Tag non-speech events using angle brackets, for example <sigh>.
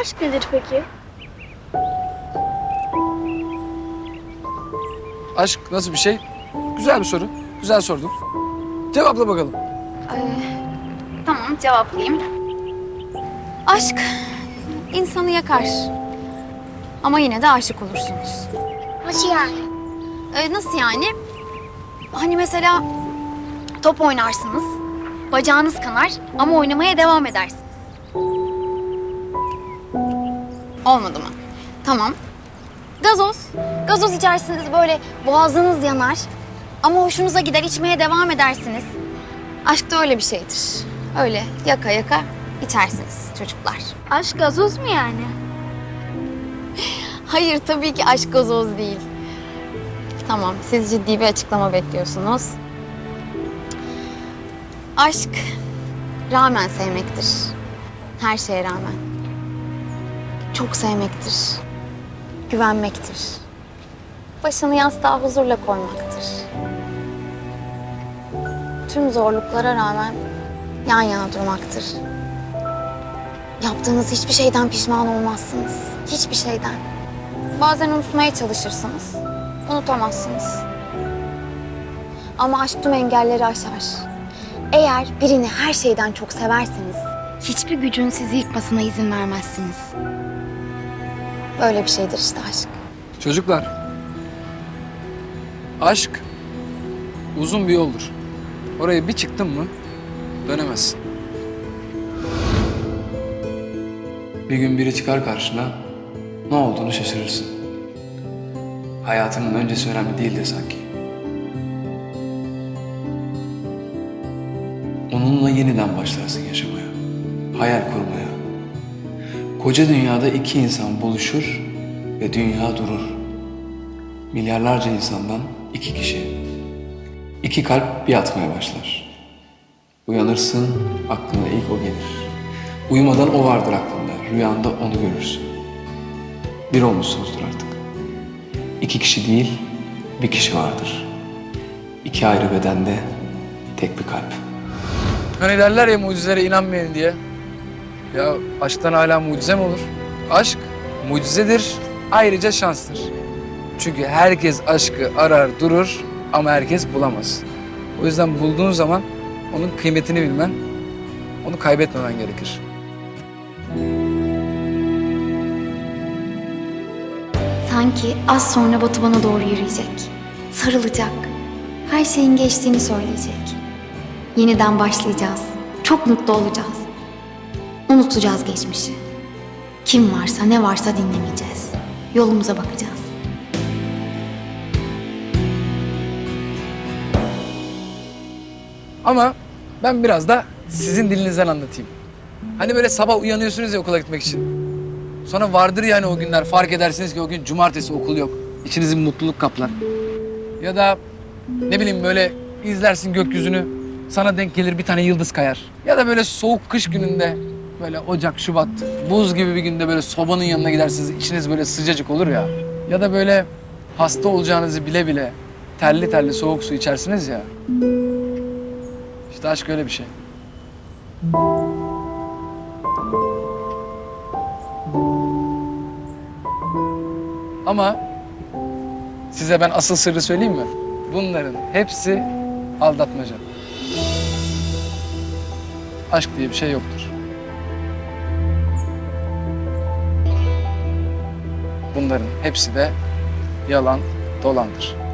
Aşk nedir peki? Aşk nasıl bir şey? Güzel bir soru. Güzel sordun. Cevapla bakalım. Tamam cevaplayayım. Aşk insanı yakar. Ama yine de aşık olursunuz. Nasıl yani? Ee, nasıl yani? Hani mesela top oynarsınız. Bacağınız kanar ama oynamaya devam edersiniz. Olmadı mı? Tamam. Gazoz. Gazoz içersiniz böyle boğazınız yanar. Ama hoşunuza gider içmeye devam edersiniz. Aşk da öyle bir şeydir. Öyle yaka yaka içersiniz çocuklar. Aşk gazoz mu yani? <laughs> Hayır tabii ki aşk gazoz değil. Tamam siz ciddi bir açıklama bekliyorsunuz. Aşk rağmen sevmektir. Her şeye rağmen. Çok sevmektir. Güvenmektir. Başını yastığa huzurla koymaktır. Tüm zorluklara rağmen yan yana durmaktır. Yaptığınız hiçbir şeyden pişman olmazsınız. Hiçbir şeyden. Bazen unutmaya çalışırsınız. Unutamazsınız. Ama aşk tüm engelleri aşar. Eğer birini her şeyden çok severseniz hiçbir gücün sizi yıkmasına izin vermezsiniz. Böyle bir şeydir işte aşk. Çocuklar. Aşk uzun bir yoldur. Oraya bir çıktın mı dönemezsin. Bir gün biri çıkar karşına, ne olduğunu şaşırırsın. Hayatının öncesi önemli değildir sanki. Onunla yeniden başlarsın yaşamaya, hayal kurmaya. Koca dünyada iki insan buluşur ve dünya durur. Milyarlarca insandan iki kişi. İki kalp bir atmaya başlar. Uyanırsın, aklına ilk o gelir. Uyumadan o vardır aklında, rüyanda onu görürsün. Bir olmuşsunuzdur artık. İki kişi değil, bir kişi vardır. İki ayrı bedende, tek bir kalp. Hani derler ya mucizelere inanmayın diye. Ya aşktan hala mucize mi olur? Aşk mucizedir, ayrıca şanstır. Çünkü herkes aşkı arar durur ama herkes bulamaz. O yüzden bulduğun zaman onun kıymetini bilmen, onu kaybetmemen gerekir. Sanki az sonra Batu bana doğru yürüyecek. Sarılacak. Her şeyin geçtiğini söyleyecek. Yeniden başlayacağız. Çok mutlu olacağız. Unutacağız geçmişi. Kim varsa ne varsa dinlemeyeceğiz. Yolumuza bakacağız. Ama ben biraz da sizin dilinizden anlatayım. Hani böyle sabah uyanıyorsunuz ya okula gitmek için. Sonra vardır yani o günler fark edersiniz ki o gün cumartesi okul yok. İçinizi mutluluk kaplar. Ya da ne bileyim böyle izlersin gökyüzünü. Sana denk gelir bir tane yıldız kayar. Ya da böyle soğuk kış gününde böyle Ocak, Şubat, buz gibi bir günde böyle sobanın yanına gidersiniz. içiniz böyle sıcacık olur ya. Ya da böyle hasta olacağınızı bile bile terli terli soğuk su içersiniz ya. İşte aşk öyle bir şey. Ama size ben asıl sırrı söyleyeyim mi? Bunların hepsi aldatmaca. Aşk diye bir şey yoktur. Bunların hepsi de yalan, dolandır.